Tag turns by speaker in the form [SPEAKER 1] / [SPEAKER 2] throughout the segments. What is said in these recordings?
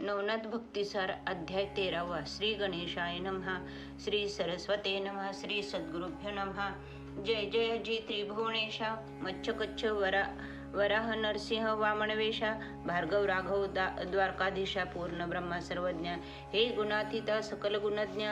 [SPEAKER 1] नवनाथ भक्तिसार अध्याय तेरावा श्री गणेशाय नमः श्री सरस्वते नमः श्री सद्गुरुभ्य नमः जय जय जी त्रिभुवनेशा मच्छकच्छ वरा वराह नरसिंह वामनवेशा भार्गव राघव दा द्वारकाधीशा पूर्ण ब्रह्मा सर्वज्ञ हे गुणातीता सकल गुणज्ञ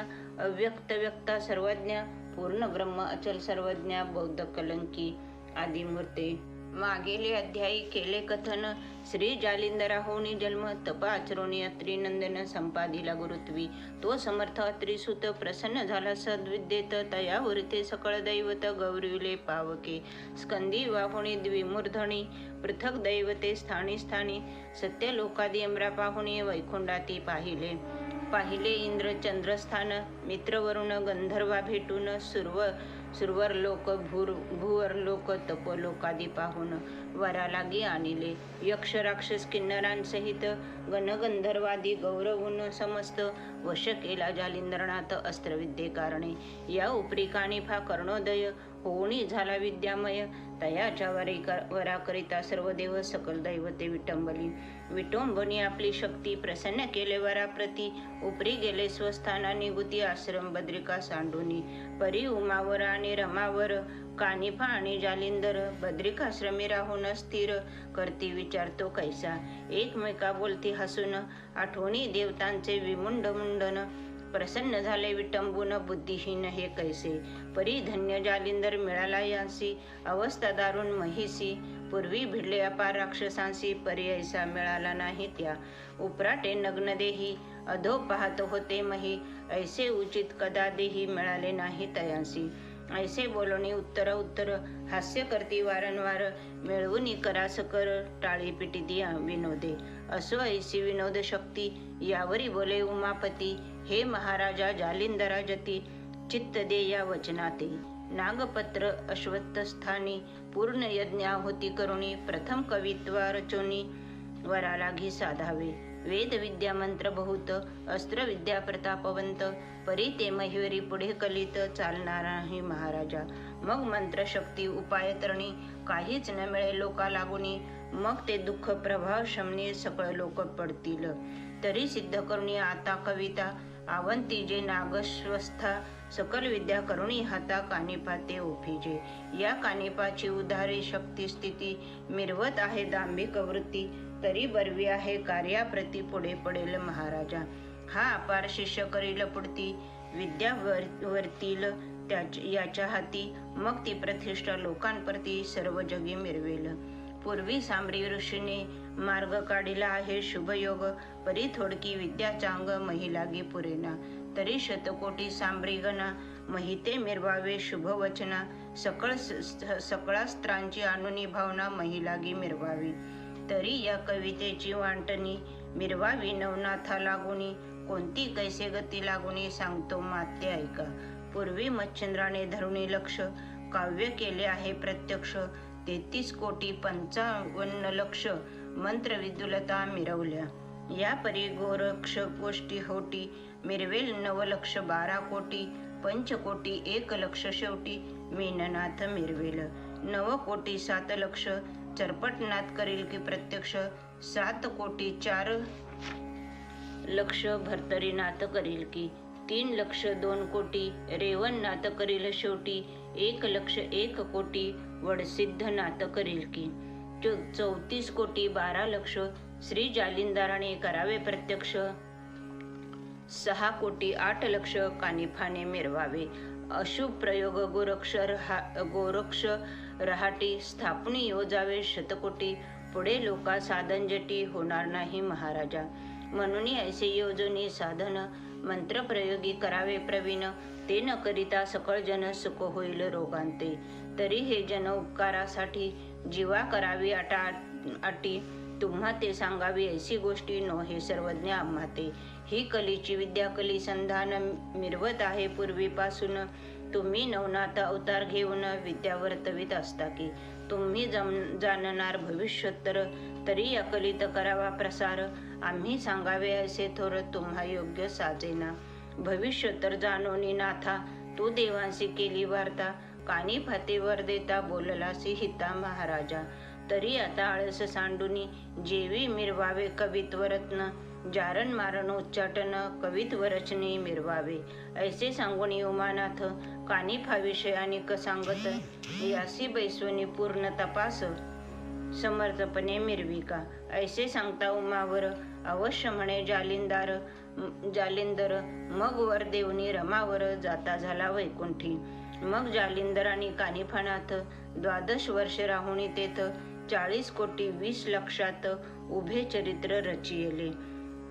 [SPEAKER 1] अव्यक्त व्यक्ता सर्वज्ञ पूर्ण ब्रह्म अचल सर्वज्ञ बौद्ध कलंकी आदिमूर्ते मागेले अध्यायी केले कथन श्री जालिंदरा होनी जन्म तप आचरोनी अत्रिनंदन संपादिला गुरुत्वी. तो समर्थ अत्रिसुत प्रसन्न झाला सद्विद्येत तयावरते सकळ दैवत गौरविले पावके. स्कंदी वाहुणी द्विमूर्धणी पृथक दैवते स्थानी स्थानी सत्य लोकादी अमरा पाहुणी वैकुंडाती पाहिले. पाहिले इंद्र चंद्रस्थान मित्रवरुण गंधर्वा भेटून सुरव सुरवर लोक भूर भूवर लोक तपलोकादी पाहून वरा लागी आणिले. यक्ष राक्षस किन्नरांसहित गणगंधर्वादी गौरवून समस्त वश केला जालिंद्रनाथ अस्त्रविद्ये कारणे या उपरी फा कर्णोदय होणी झाला विद्यामय. तयाच्या वरी वराकरिता सर्व देव सकल दैवते विटंबली. विटंबनी आपली शक्ती प्रसन्न केले वराप्रती. उपरी गेले स्वस्थाना निगुती आश्रम बद्रिका सांडुनी. परी उमावर आणि रमावर कानिफा आणि जालिंदर बद्रिकाश्रमी राहून स्थिर करती विचारतो कैसा. एकमेका बोलती हसून आठवणी देवतांचे विमुंड मुंडन प्रसन्न झाले विटंबून बुद्धिहीन हे कैसे? परी धन्य जालिंदर मिळाला यांसी अवस्था दारुण महिसी. पूर्वी भिडले अपार राक्षसांशी पर्यायसा मिळाला नाही त्या. उपराटे नग्न देही अधो पाहत होते मही. ऐसे उचित कदा देही मिळाले नाही तयांसी. ऐसे बोलणे उत्तर उत्तर हास्य करती वारंवार मिळवून करास कर टाळी पिटी दिया विनोदे. असो ऐसी विनोद शक्ती यावरी बोले उमापती हे महाराजा जालिंदरा जती चित्त दे या वचनाते. नागपत्र अश्वत्थस्थानी पूर्ण यज्ञा होती करुणी प्रथम कवित्वा रचोनी वराला घी साधावे. वेद विद्या मंत्र बहुत अस्त्र विद्या प्रतापवंत परी ते महिवरी पुढे कलित चालणार नाही महाराजा. मग मंत्रशक्ती उपाय तरणी काहीच न मिळे लोका लागुनी मग ते दुःख प्रभाव शमनी सकळ लोक पडतील. तरी सिद्ध करुणी आता कविता आवंती जे नागस्वस्था सकल विद्या करुणी हाता कानिपा ते ओफिजे या कानिपाची उदारी शक्ती स्थिती मिरवत आहे दांभिक वृत्ती तरी बरवी आहे कार्याप्रती पुढे पडेल महाराजा. हा अपार शिष्य करील पुढती विद्या वर वरतील याच्या हाती मग ती प्रतिष्ठा लोकांप्रती सर्व जगी मिरवेल. पूर्वी सांबरी ऋषीने मार्ग काढिला आहे शुभयोग परी थोडकी विद्या चांग महिलागी पुरेना. तरी शतकोटी सांबरी गणा महिते मिरवावे शुभवचना सकळ सकळास्त्रांची अनुनी भावना महिलागी मिरवावी. तरी या कवितेची वांटणी मिरवावी नवनाथा लागुनी कोणती कैसे गती लागुनी सांगतो माते ऐका. पूर्वी मच्छिंद्राने धरुणी लक्ष काव्य केले आहे प्रत्यक्ष. तेहतीस कोटी पंचावन्न लक्ष मंत्र विदुलता मिरवल्या. या परी गोरक्ष गोष्टी होटी मिरवेल नवलक्ष बारा कोटी पंचकोटी एक लक्ष शेवटी. मीननाथ मिरवेल नव कोटी सात लक्ष चरपट नाद करील की प्रत्यक्ष सात कोटी चार लक्ष भरतरीनाथ करील की तीन लक्ष दोन कोटी रेवन नात करील शेवटी एक लक्ष एक कोटी वडसिद्ध नाथ करील की. चौतीस कोटी बारा लक्ष श्री जालिंदाराने करावे प्रत्यक्ष. सहा कोटी आठ लक्ष कानिफाने मिरवावे. अशुभ प्रयोग गोरक्षर हा गोरक्ष रहाटी स्थापनी हो योजावे शतकोटी. पुढे लोका साधन जटी होणार नाही महाराजा. म्हणून ऐसे योजनी साधन मंत्रप्रयोगी करावे प्रवीण. ते न करिता सकळ जन सुख होईल रोगांते. तरी हे जन उपकारासाठी जीवा करावी अटा अटी तुम्हा ते सांगावी ऐशी गोष्टी नो हे सर्वज्ञ आम्हा ते ही कलीची विद्या कली संधान मिरवत आहे पूर्वीपासून. तुम्ही नवनाथ अवतार घेऊन विद्या वर्तवित असता की तुम्ही जम जाणणार भविष्योत्तर तरी अकलित करावा प्रसार. आम्ही सांगावे असे थोर तुम्हा योग्य साजेना. भविष्योत्तर जाणोनी नाथा तू देवांशी केली वार्ता. कानी फातेवर देता बोललासी हिता महाराजा. तरी आता आळस सांडुनी जेवी मिरवावे कवित्वरत्न जारण मारण उच्चाटन कवित्व रचने मिरवावे. ऐसे सांगून उमानाथ कानिफा क सांगत यासी बैसवनी पूर्ण तपास समर्थपणे मिरविका ऐसे सांगता उमावर अवश्य म्हणे जालिंदार जालिंदर मग वर देवनी रमावर जाता झाला वैकुंठी. मग जालिंदर आणि कानिफानाथ द्वादश वर्ष राहुणी तेथ चाळीस कोटी वीस लक्षात उभे चरित्र रचिले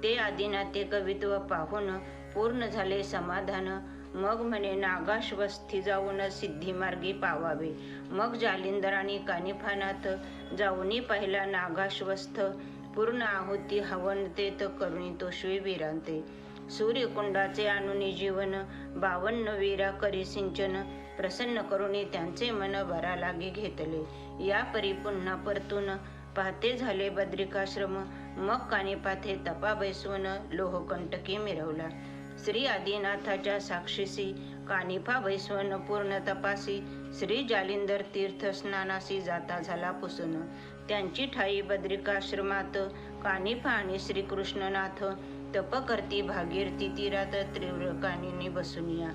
[SPEAKER 1] ते आदिनाते कवित्व पाहून पूर्ण झाले समाधान. मग म्हणे नागाश्वस्थी जाऊन सिद्धिमार्गी पावावे. मग जालिंदर आणि कानिफानाथ जाऊनी पहिला नागाश्वस्थ. पूर्ण आहुती हवन तेत करुणी तोषवी विरांते. सूर्यकुंडाचे अनुनी जीवन बावन्न वीरा करी सिंचन. प्रसन्न करुणी त्यांचे मन बरा लागे घेतले. या परी पुन्हा परतून पाहते झाले बद्रिकाश्रम. मग कानिपाथे तपा बैसवून लोहकंटकी मिरवला. श्री आदिनाथाच्या साक्षीसी कानिफा बैसवन पूर्ण तपासी श्री जालिंदर तीर्थस्नानाशी जाता झाला पुसून. त्यांची ठाई बद्रिकाश्रमात कानिफा आणि श्रीकृष्णनाथ तप करती भागीरथी तीरात तीव्र कानिनी बसूनिया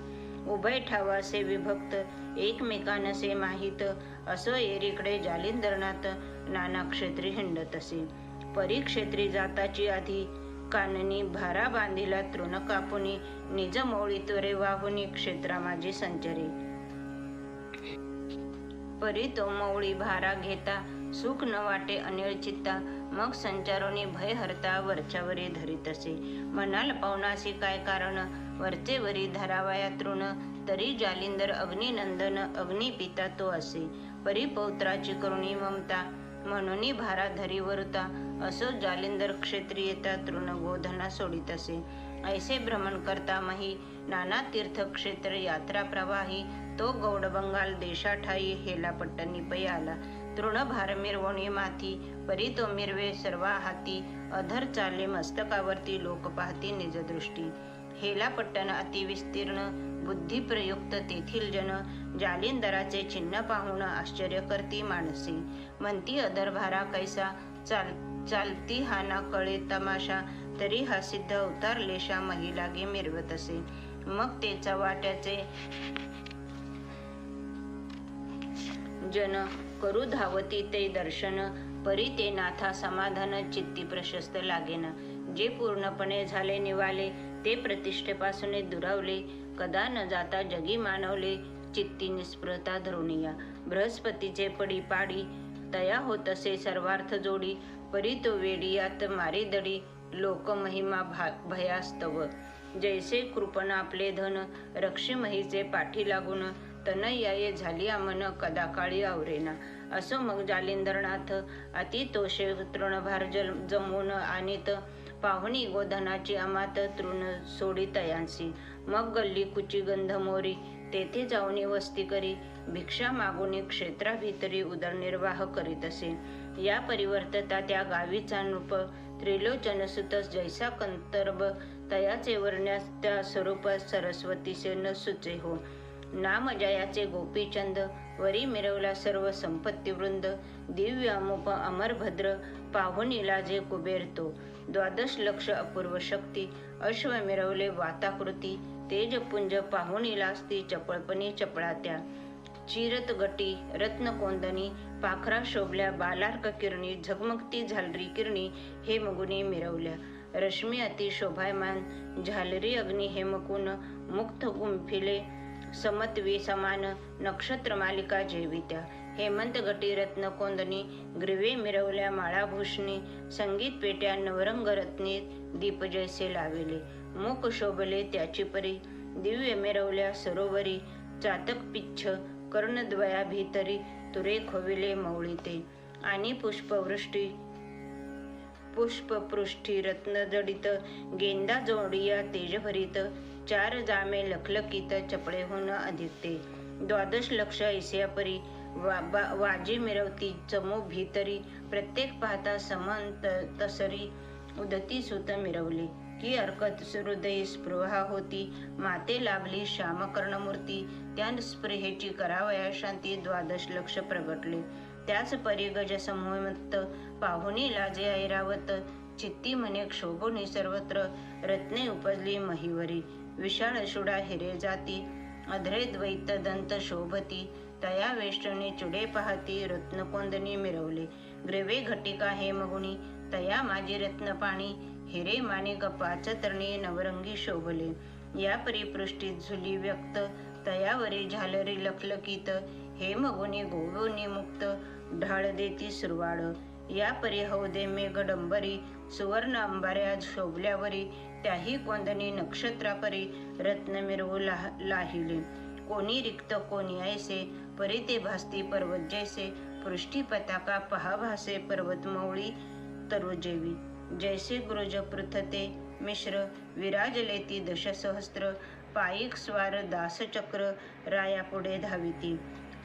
[SPEAKER 1] उभय ठावासे विभक्त एकमेकानसे माहीत असो एरीकडे जालिंदरनाथ नाना क्षेत्री हिंडत असे. परिक्षेत्री जाताची आधी काननी भारा बांधिला तृण कापुनी निज मोळी त्वरे वाहुनी क्षेत्रा माझी संचरी. परी तो मौळी भारा घेता सुख न वाटे अनिळ चित्ता मग संचारोनी भय हरता वरच्यावरी धरीत असे. म्हणाल पावनासी काय कारण? वरचे वरी तृण तरी जालिंदर अग्निनंदन अग्निपिता तो असे. परी पौत्राची करुणी ममता म्हणून भारा धरी असो जालिंदर क्षेत्री येता तृण सोडित असे. ऐसे भ्रमण करता मही नाना तीर्थक्षेत्र यात्रा प्रवाही तो गौड बंगाल देशाठाई हेला पट्टनी पै आला तृण भार मिरवणी माथी परी तो मिरवे सर्वा हाती अधर चाले मस्तकावरती लोक पाहती निजदृष्टी. हेलापट्टन अतिविस्तीर्ण बुद्धी प्रयुक्त तेथील जन जालिंदराचे चिन्ह पाहून आश्चर्य करती माणसे. म्हणती अदरभारा कैसा चाल चालती हा ना कळे तमाशा तरी हा सिद्ध अवतार लेशा महिलागे मिरवत असे मग ते चवाट्याचे जन करू धावती ते दर्शन परी ते नाथा समाधान चित्ती प्रशस्त लागेना. जे पूर्णपणे झाले निवाले ते प्रतिष्ठेपासून दुरावले. कदा न जाता जगी मानवले चित्ती निस्पृहता धरुणिया बृहस्पतीचे पडी पाडी तया होत असे सर्वार्थ जोडी परी तो वेडियात मारी दडी लोक महिमा भा भयास्तव. जैसे कृपण आपले धन रक्षी महीचे पाठी लागून तनयाये झाली आमन कदा काळी आवरेना. असो मग जालिंदरनाथ अति तोषे तृणभार जल जमून आणित पाहुणी गोधनाची अमात तृण सोडी तयांसी. मग गल्ली कुची गंध मोरी तेथे जाऊनी वस्ती करी भिक्षा मागुनी क्षेत्राभितरी उदरनिर्वाह करीत असे. या परिवर्तता त्या गावीचा नृप त्रिलोचनसुतस जैसा कंतर्भ तयाचे वर्ण्यास त्या स्वरूप सरस्वतीचे न सुचे हो. नामजयाचे गोपीचंद वरी मिरवला सर्व संपत्तीवृंद दिव्य अमुप अमरभद्र पाहुणीला जे कुबेरतो द्वादश लक्ष अपूर्व शक्ती अश्व मिरवले वाताकृती तेजपुंज पाहुणीलास ती चपळपणी चपळात्या. चिरत गटी रत्नकोंदनी पाखरा शोभल्या बालार्क किरणी झगमगती झालरी किरणी हे मगुनी मिरवल्या. रश्मी अति शोभायमान झालरी अग्नी हेमकुन मुक्त गुंफिले समत्वी समान नक्षत्र मालिका जेवित्या. हेमंत गटी रत्न कोंदनी ग्रीवे मिरवल्या माळाभूषणी संगीत पेट्या नवरंग रत्नी दीपजैसे लाविले. मुख शोभले त्याची परी. दिव्य मिरवल्या सरोवरी. चातक पिच्छ कर्णद्वया भीतरी. तुरे खोविले मौळीते. आणि पुष्पवृष्टी. पुष्पपृष्ठी रत्नजडित. गेंदा जोडिया तेजभरित. चार जामे लखलकीत चपळेहून अधिकते द्वादश लक्ष ऐसियापरी वा बा- वाजी मिरवती चमो भीतरी. प्रत्येक पाहता समान त- तसरी. उदती सुत मिरवली. की अर्कत हृदयी स्पृहा होती. माते लाभली श्यामकर्णमूर्ती. त्या स्पृहेची करावया शांती द्वादश लक्ष प्रगटले. त्याच परिगज समूहमत्त पाहुणी लाजे ऐरावत. चित्ती म्हणे क्षोभुनी सर्वत्र रत्ने उपजली महिवरी. विशाळ शुडा हिरे जाती. अध्रे द्वैत दंत शोभती. तया वेष्टणी चुडे पाहती रत्नकोंदनी मिरवले. ग्रेवे घटिका हे मगुणी तया माझी रत्नपाणी. हिरे माणिक पाच नवरंगी शोभले. या परिपृष्टीत झुली व्यक्त तयावरी झालरी लखलकीत. हे मगुनी मुक्त ढाळ देती सुरवाड या परी हौदे मेघडंबरी सुवर्ण अंबाऱ्या शोभल्यावरी. त्याही कोंदणी नक्षत्रापरी रत्न मिरवू लाह लाहिले. कोणी रिक्त कोणी ऐसे परी ते भासती पर्वत जैसे. पृष्ठी पताका पहा भासे पर्वत मौळी तरुजेवी. जैसे गुरुज पृथते मिश्र विराजलेती दशसहस्त्र पायिक स्वार दासचक्र राया पुढे धाविती.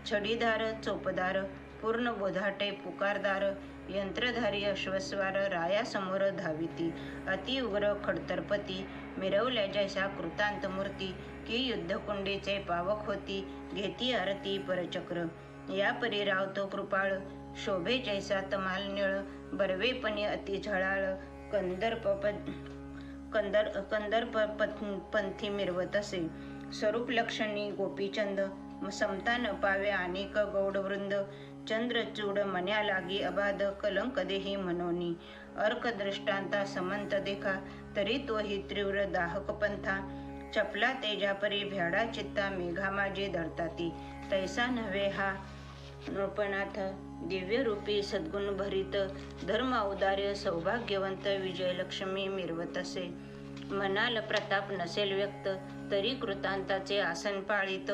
[SPEAKER 1] छडीदार चोपदार पूर्ण बोधाटे पुकारदार यंत्रधारी अश्वस्वार रायासमोर धाविती. अति उग्र खडतरपती मिरवल्या जैसा कृतांत मूर्ती की युद्धकुंडीचे पावक होती घेती आरती परचक्र. या परी रावतो कृपाळ शोभे जैसा तमाल निळ बर्वेपणे अति झळाळ कंदर्प कंदर कंदर्प पंथी मिरवत असे. स्वरूप लक्षणी गोपीचंद समता न पावे अनेक गौडवृंद चंद्रचूड मन्या लागी अबाध कलंक देही मनोनी. अर्क दृष्टांता समंत देखा तरी तोही तीव्र दाहक पंथा. चपला तेजापरी भ्याडा चित्ता मेघा माझे धरताती. तैसा नव्हे हा नृपनाथ. दिव्यरूपी सद्गुण भरित धर्म औदार्य सौभाग्यवंत विजयलक्ष्मी मिरवत असे. मनाल प्रताप नसेल व्यक्त तरी कृतांताचे आसन पाळीत.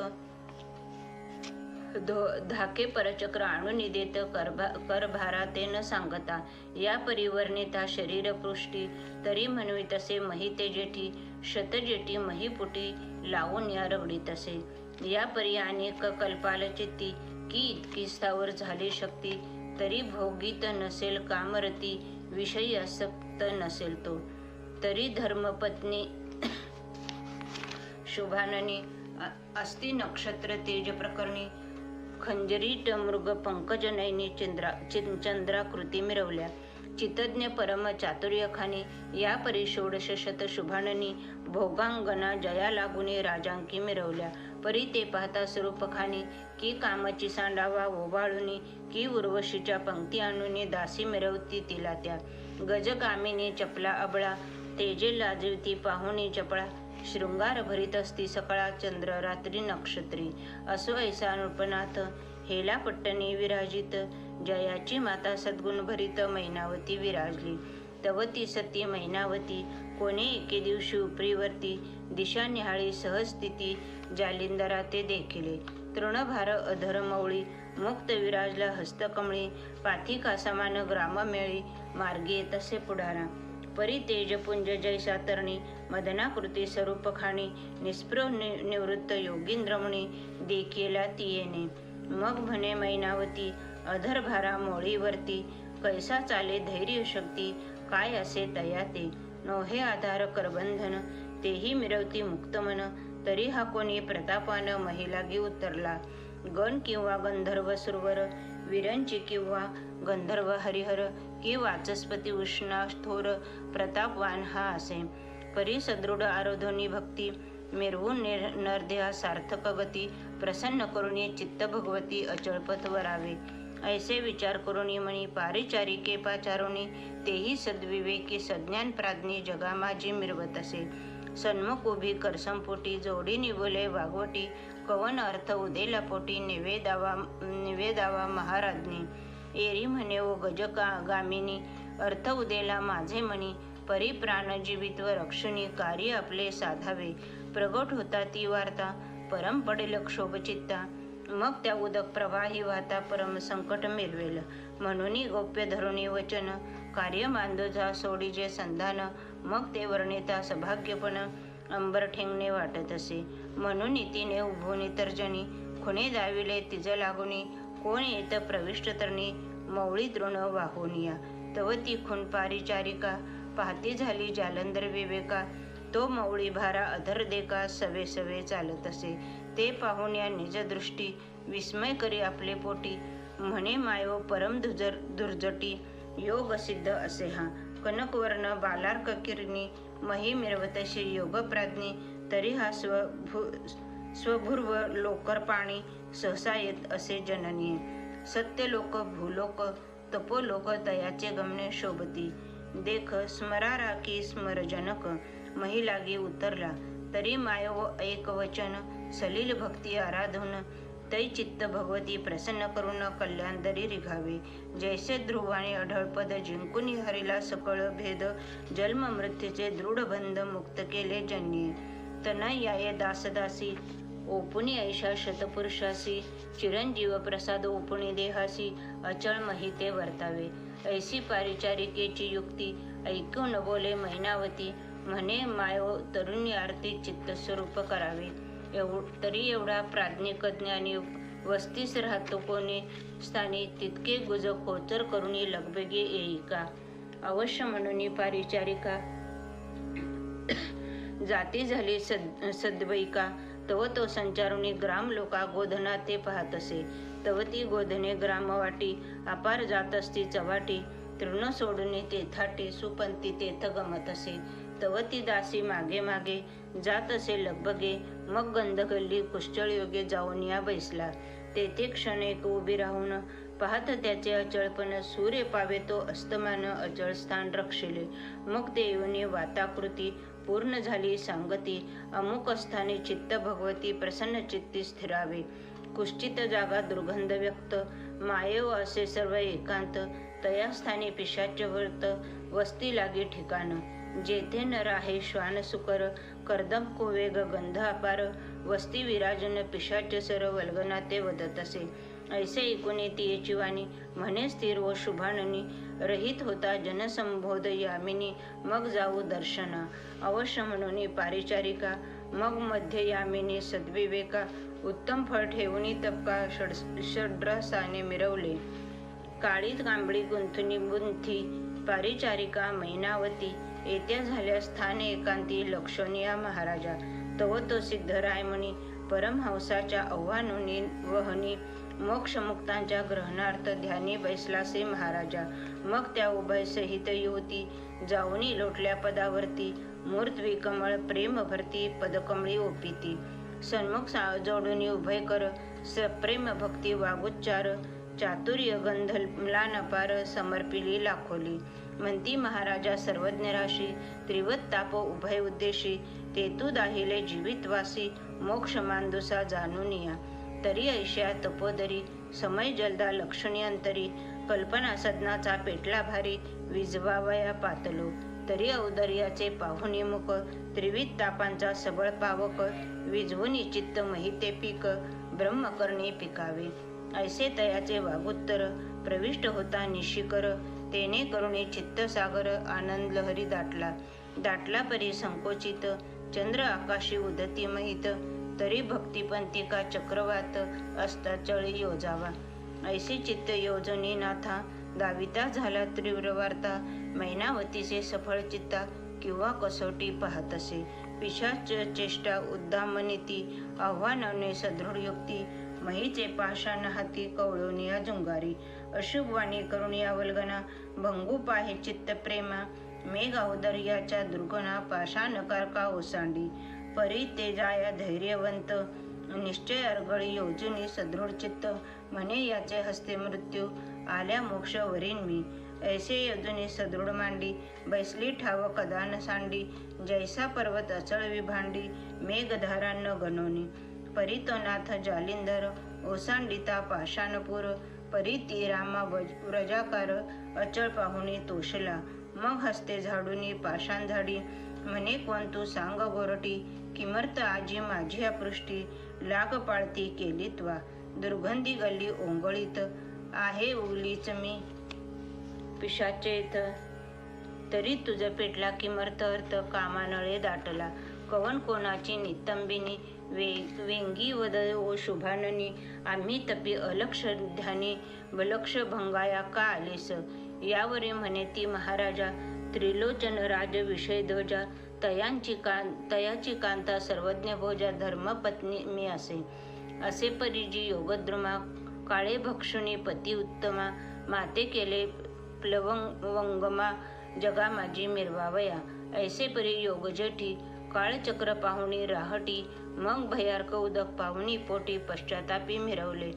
[SPEAKER 1] धो धाके परचक्र आणून देत करभा करभारा ते न सांगता. या परिवर्णिता शरीरपृष्टी तरी म्हणवी तसे महिते जेठी शतजेठी महिपुटी लावून या रगडीत असे. या परी अनेक कल्पाल चित्ती की इतकी स्थावर झाली शक्ती तरी भोगीत नसेल कामरती विषयी आसक्त नसेल तो. तरी धर्मपत्नी शुभाननी अस्ति नक्षत्र तेज प्रकरणी खंजरीट मृग पंकज नयनी चंद्रा चंद्राकृती मिरवल्या. चितज्ञ परम चातुर्यखानी या परी षोडश शत शुभाननी भोगांगना जया लागुनी राजांकी मिरवल्या. परी ते पाहता स्वरूपखानी की कामाची सांडावा ओवाळुनी की उर्वशीच्या पंक्ती आणून दासी मिरवती तिला त्या. गजकामिनी चपला अबळा तेजे लाजविती पाहुणी चपळा. शृंगार भरीत असती सकाळा चंद्र रात्री नक्षत्री. असो ऐसा नृपनाथ हेला पट्टणी विराजित. जयाची माता सद्गुण भरित मैनावती विराजली. तवती सती मैनावती कोणी एके दिवशी उपरीवरती दिशा निहाळी सहस्थिती जालिंदरा ते देखिले. तृणभार अधरमवळी मुक्त विराजला हस्तकमळी पाथिका समान ग्राम मेळी मार्गी तसे पुढारा. परी तेजपुंज जैसा मदनाकृती स्वरूप खाणी निस्पृह नि- निवृत्त योगींद्रमणी देखीला तियेने. मग म्हणे मैनावती अधरभारा मोळीवरती कैसा चाले धैर्य शक्ती काय असे तया ते नोहे आधार करबंधन तेही मिरवती मुक्त मन तरी हा कोणी प्रतापानं महिलागी उतरला. गण किंवा गंधर्व सुरवर विरंची किंवा गंधर्व हरिहर की वाचस्पती उष्णा थोर प्रतापवान हा असे. परी सदृढ आरोधोनी भक्ती मिरवून निर नरदेहा सार्थक गती प्रसन्न करुणी चित्त भगवती अचळपथ वरावे. ऐसे विचार करुणी मणी पारिचारिके पाचारुणी तेही सद्विवेकी सज्ञान प्राज्ञी जगा माझी मिरवत असे. सन्मुख उभी करसंपोटी जोडी निवले वाघवटी कवन अर्थ उदेला पोटी निवेदावा निवेदावा महाराज्ञी. एरी म्हणे ओ गजका गामिनी अर्थ उदेला माझे म्हणी परी जीवित व रक्षणी कार्य आपले साधावे. प्रगट होता ती वार्ता परम पडेल क्षोभचित्ता मग त्या उदक प्रवाही वाहता परम संकट मिरवेल म्हणून गोप्य धरुणी वचन कार्य मांदोजा सोडीचे संधान मग ते वर्णिता सभाग्यपण अंबर ठेंगणे वाटत असे. म्हणून तिने उभून तर्जनी खुणे दाविले तिज लागुनी कोण येत प्रविष्ट तरणी मौळी द्रोण वाहुनिया तव ती खून पारिचारिका पाहती झाली जालंधर विवेका तो मौळी भारा अधर देका सवे सवे चालत असे. ते पाहून या निजदृष्टी विस्मय करी आपले पोटी. म्हणे मायो परम दुजर दुर्जटी योग सिद्ध असे हा कनकवर्ण बालार्क किरणी मही मिरवतशी योगप्राज्ञी तरी हा स्वभू स्वभूर्व लोकर पाणी सहसा येत असे जननी. सत्यलोक भूलोक तपोलोक तयाचे गमने शोभती. देख स्मरारा की स्मरजनक महिलागी उतरला. तरी मायव एक वचन सलील भक्ती आराधून तै चित्त भगवती प्रसन्न करून कल्याण दरी रिघावे. जैसे ध्रुवाने अढळपद जिंकून हरिला सकळ भेद जन्म मृत्यूचे दृढ बंध मुक्त केले जन्ये. तनयाये दासदासी ओपुनी ऐशा शतपुरुषासी चिरंजीव प्रसाद ओपुणी देहासी अचळ महिते वर्तावे. ऐसी पारिचारिकेची युक्ती ऐकून बोले मैनावती म्हणे मायो तरुणी आरती चित्तस्वरूप करावे. एव तरी एवढा प्राज्ञिक ज्ञानी वस्तीस राहतो कोणी? स्थानी तितके गुज खोचर करून लगबेगी येई का? अवश्य म्हणून पारिचारिका. जाती झाली सद सद्वैका तव तो संचारुनी ग्राम लोका गोधना ते पाहत असे. तव ती गोधने ग्रामवाटी अपार जात असती चवाटी. तृण सोडून तेथाटी सुपंती तेथ गमत असे. तव ती दासी मागे मागे जात असे लगबगे मग गंधगल्ली कुश्चळ योगे जाऊन या बैसला. तेथे क्षण एक उभी राहून पाहत त्याचे अचळपण सूर्य पावे तो अस्तमान अचळ स्थान रक्षिले. मग ते येऊन वाताकृती पूर्ण झाली सांगती अमुक स्थाने चित्त भगवती प्रसन्न चित्ती स्थिरावे. कुष्ठित जागा दुर्गंध व्यक्त मायेव असे सर्व एकांत तया स्थानी पिशाच व्रत वस्ती लागी ठिकाण. जेथे नर आहे श्वान सुकर कर्दम कोवेग गंध अपार वस्ती विराजन पिशाच सर वल्गना ते वदत असे. ऐसे ऐकून तियेची वाणी म्हणे स्थिर व शुभाननी रहित होता जनसंबोध यामिनी मग जाऊ दर्शन. अवश्य म्हणून पारिचारिका मग मध्य यामिनी सद्विवेका उत्तम फळ ठेवून तपका षड षड्रसाने मिरवले. काळी कांबळी गुंथुनी गुंथी पारिचारिका मैनावती येत्या झाल्या स्थान एकांती लक्षणीया महाराजा. तव तो सिद्धराय म्हणी परमहंसाच्या आव्हानोनी वहनी मोक्षमुक्तांच्या ग्रहणार्थ ध्यानी बैसलासे महाराजा. मग त्या उभय सहित युवती जाऊनी लोटल्या पदावरती मूर्त विकमळ प्रेम भरती पदकमळी ओपिती. सन्मुख सा जोडून उभय कर सप्रेम भक्ती वागुच्चार चातुर्य गंध नपार समर्पिली लाखोली. म्हणती महाराजा सर्वज्ञ राशी त्रिवत ताप उभय उद्देशी तेतू दाहिले जीवितवासी मोक्ष मांदुसा जाणूनिया तरी ऐश्या तपोदरी समय जलदा लक्षणी अंतरी कल्पना सदनाचा पेटला भारी विजवावया पातलो. तरी औदर्याचे पाहुणी मुख त्रिविध तापांचा सबळ पावक विजवुनी चित्त महिते पीक ब्रह्मकर्णी पिकावे. ऐसे तयाचे वागुत्तर प्रविष्ट होता निशिकर तेने करुणे चित्तसागर आनंद लहरी दाटला. दाटला परी संकोचित चंद्र आकाशी उदती महित तरी भक्तिपंतिका चक्रवात असता चळी योजावा. ऐसी चित्त योजनी नाथा दाविता झाला तीव्र वार्ता मैनावतीचे सफळ चित्ता किंवा कसोटी पाहत असे पिशाच चेष्टा उद्दामनिती आव्हानाने सदृढ युक्ती महीचे पाषाण हाती कवळोनिया जुंगारी अशुभवाणी करून वल्गना भंगू पाहे चित्त प्रेमा. मेघ औदर्याच्या दुर्गुणा नकार का ओसांडी? परी तेजाया धैर्यवंत. निश्चय अर्गळी योजनी सदृढ चित्त. म्हणे याचे हस्ते मृत्यू. आल्या मोक्ष वरीन मी. ऐसे योजनी सदृढ मांडी. बैसली ठाव कदान सांडी. जैसा पर्वत अचळ विभांडी. मेघधारांना गणोनी. परी तो नाथ जालिंदर. ओसांडिता पाषाणपूर. परी ती रामा व्रजाकार अचळ पाहुणे तोषला मग हस्ते झाडूनी पाषाण झाडी. म्हणे कोण तू सांग गोरटी? किमर्त आजी माझी अपृष्टी. लाग पाळती केली त्वा. दुर्गंधी गल्ली ओंगळीत. आहे उगलीच मी पिशाचेत तरी तुझं पेटला किमर्थ अर्थ कामानळे दाटला. कवन कोणाची नितंबिनी? वे वेंगी वद ओ शुभाननी आम्ही तपी अलक्ष ध्यानी बलक्ष भंगाया का आलेस? यावरी म्हणे ती महाराजा त्रिलोचन राज विषय ध्वजा तयांची कां तयाची कांता सर्वज्ञ भोजा धर्मपत्नी मी असे. असे परी जी योगद्रुमा काळे भक्षुनी पती उत्तमा माते केले प्लवंग वंगमा जगा माझी मिरवावया. ऐसे परी योगजठी काळचक्र पाहुणी राहटी. मग भयार्क उदक पाहुणी पोटी पश्चातापी मिरवले.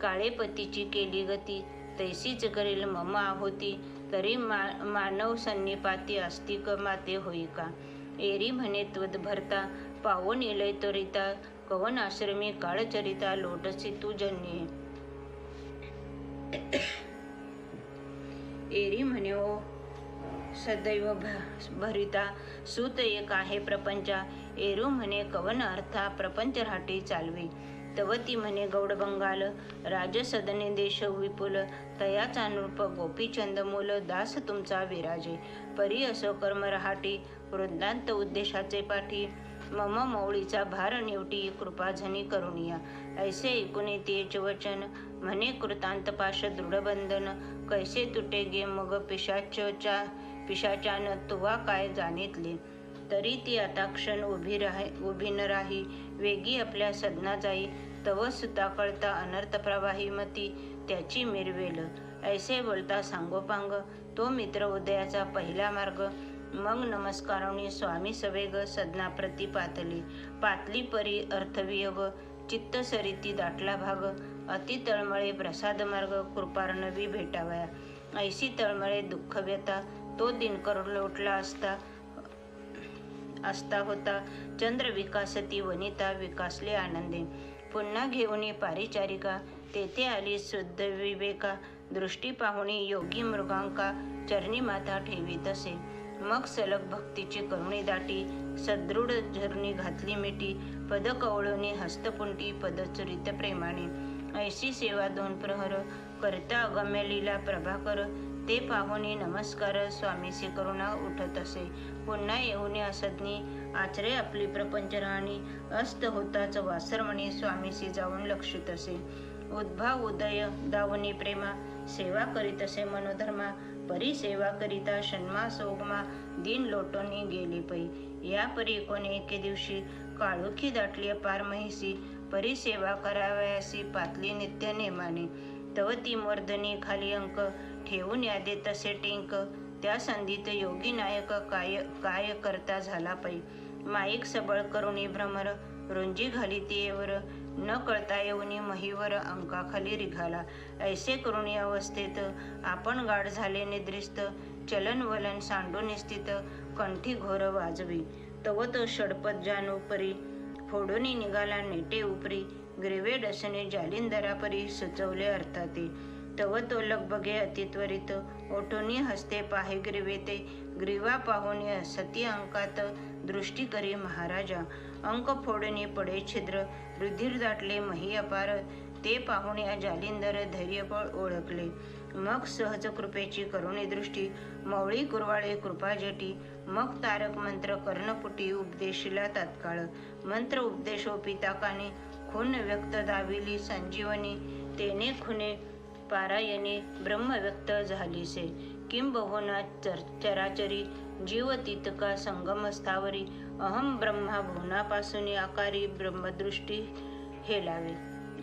[SPEAKER 1] काळे पतीची केली गती. तैसीच करेल ममा होती तरी मा मानव सन्निपाती आस्तिक माते होई का? एरी म्हणे त्वद भरता. पावन इलय त्वरिता. कवन आश्रमी काळचरिता लोटसी तू जन्ये. एरी म्हणे ओ सदैव भ- भरिता सुत एक आहे प्रपंचा. एरू म्हणे कवन अर्था प्रपंच राहटी चालवी. तवती म्हणे गौडबंगाल राजसदने देश विपुल. तयाचा नृप गोपीचंद मूल दास तुमचा विराजे. परी असो कर्म रहाटी वृद्धांत उद्देशाचे पाठी. मम मौळीचा भार निवटी कृपाझनी करुणिया. ऐसे ऐकुने तेच वचन. म्हणे कृतांत पाश दृढबंधन कैसे तुटे गे मग पिशाच्या पिशाच्यानं तुवा काय जाणीतले? तरी ती आता क्षण उभी राही उभी न राही वेगी आपल्या सदना जाई तव सुता कळता अनर्थ प्रवाही मती त्याची मिरवेल. ऐसे बोलता सांगोपांग तो मित्र उदयाचा पहिला मार्ग. मग नमस्कारणी स्वामी सवेग सदना प्रति पातली. पातली परी अर्थवियोग चित्त सरिती दाटला भाग. अति तळमळे प्रसाद मार्ग कृपार्णवी भेटावया. ऐशी तळमळे दुःख व्यथा तो दिनकर लोटला असता असता होता. चंद्र विकासती वनिता विकासले आनंदे. पुन्हा घेऊन पारिचारिका. तेथे आली शुद्ध विवेका. दृष्टी पाहुणी योगी मृगांका. चरणी माथा ठेवी तसे. मग सलग भक्तीची करुणी दाटी. सदृढ झरणी घातली मिठी. पद कवळोनी हस्तपुंटी पदचरित प्रेमाने. ऐशी सेवा दोन प्रहर. करता अगम्य लीला प्रभाकर. ते पाहुणे नमस्कार स्वामीसी करुणा उठत असे. पुन्हा येऊन असज्ञी आचरे आपली प्रपंच राहणी अस्त होताच वासरमणी स्वामीसी जाऊन लक्षित असे. उद्भाव उदय दावनी प्रेमा सेवा करीत असे मनोधर्मा परी सेवा करिता शन्मा सोगमा दिन लोटोनी गेली पै. या परी कोणी एके दिवशी काळोखी दाटली पार महिसी परी सेवा करावयासी पातली नित्य नेमाने. तव ती मर्दनी खाली अंक ठेवून यादे तसे टिंक. त्या संधीत योगी नायक काय काय करता झाला पै. माईक सबळ करुणी भ्रमर रुंजी घाली तीवर न कळता येऊनी महीवर अंकाखाली रिघाला. ऐसे करुणी अवस्थेत आपण गाढ झाले निद्रिस्त. चलन वलन सांडून स्थित कंठी घोर वाजवी. तव तो षडपद जानू फोडूनी निघाला नेटे उपरी. ग्रेवे डसने जालिंदरापरी सुचवले अर्थाते. तव तो लगबगे अतित्वरित. ओठोनी हस्ते पाहे ग्रीवेते. ग्रीवा पाहुनी सती अंकात दृष्टी करी महाराजा. अंक फोडणे पडे छिद्र. रुधिर दाटले मही अपार. ते पाहुण्या जालिंदर धैर्यबळ ओळखले. मग सहज कृपेची करुणी दृष्टी. मौळी कुरवाळे कृपा जटी. मग तारक मंत्र कर्णपुटी उपदेशिला तात्काळ. मंत्र उपदेशोपिताकाने खून व्यक्त दाविली संजीवनी. तेने खुने पारायणे ब्रह्म व्यक्त झालीसे. किंबहुना चर चराचरी जीव तितका संगम स्थावरी अहम ब्रह्मा भुवनापासून आकारी ब्रह्मदृष्टी हेलावे.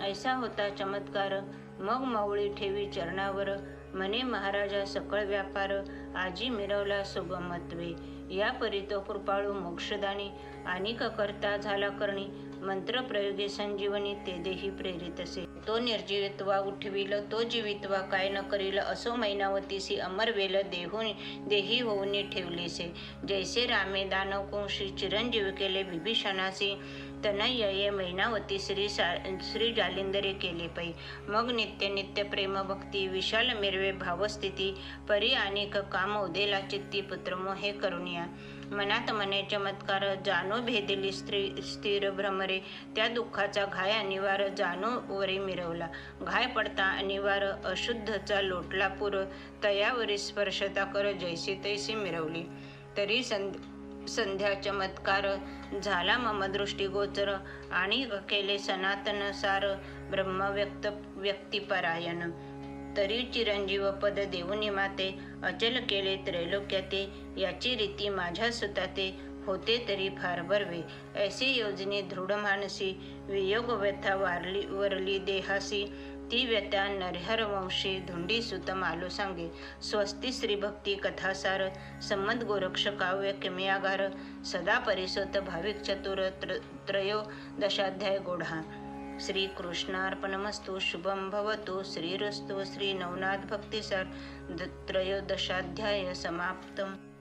[SPEAKER 1] ऐसा होता चमत्कार मग मावळी ठेवी चरणावर मने महाराजा सकळ व्यापार आजी मिरवला सुगमत्वे. या परी तो कृपाळू मोक्षदानी आणि करता झाला करणी. मंत्रप्रयोगे संजीवनी ते देही प्रेरित असे. तो निर्जीवित्वा उठविल तो जीवित्वा काय न करील असो मैनावतीसी अमर वेल देहून देही होऊन ठेवलीसे. जैसे रामे दानव कुंशी चिरंजीव केले विभीषणासी तनय्ये मैनावती श्री सा श्री जालिंदरे केले पै. मग नित्य नित्य प्रेम भक्ती विशाल मिरवे भावस्थिती परी आणि काम उदेला चित्ती पुत्र मोहे करुणिया मनात मने चमत्कार जाणो भेदिली स्त्री स्थिर भ्रमरे. त्या दुःखाचा घाय अनिवार जाणो वरी मिरवला. घाय पडता अनिवार अशुद्धचा लोटला पुर. तयावरी स्पर्शता कर जैसी तैसी मिरवली. तरी संध संध्या चमत्कार झाला मम दृष्टीगोचर आणि केले सनातन सार ब्रह्म व्यक्त व्यक्तिपरायण. तरी चिरंजीव पद देऊनी माते अचल केले त्रैलोक्याते. याची रीती माझ्या सुताते. होते तरी फार बरवे. ऐसी योजने दृढ मानसी. वियोग व्यथा वारली वरली देहासी. ती व्यथा नरहरवंशी धुंडी सुत मालो सांगे. स्वस्ती श्री भक्ती कथासार. संमत गोरक्ष काव्य किमयागार. सदा परिसोत भाविक चतुर त्र त्रयोदशाध्याय गोढा. श्री कृष्णार्पणमस्तु शुभं भवतु। श्रीरस्तु श्री नवनाथ भक्तिसार द- त्रयोदशाध्याय समाप्तम्।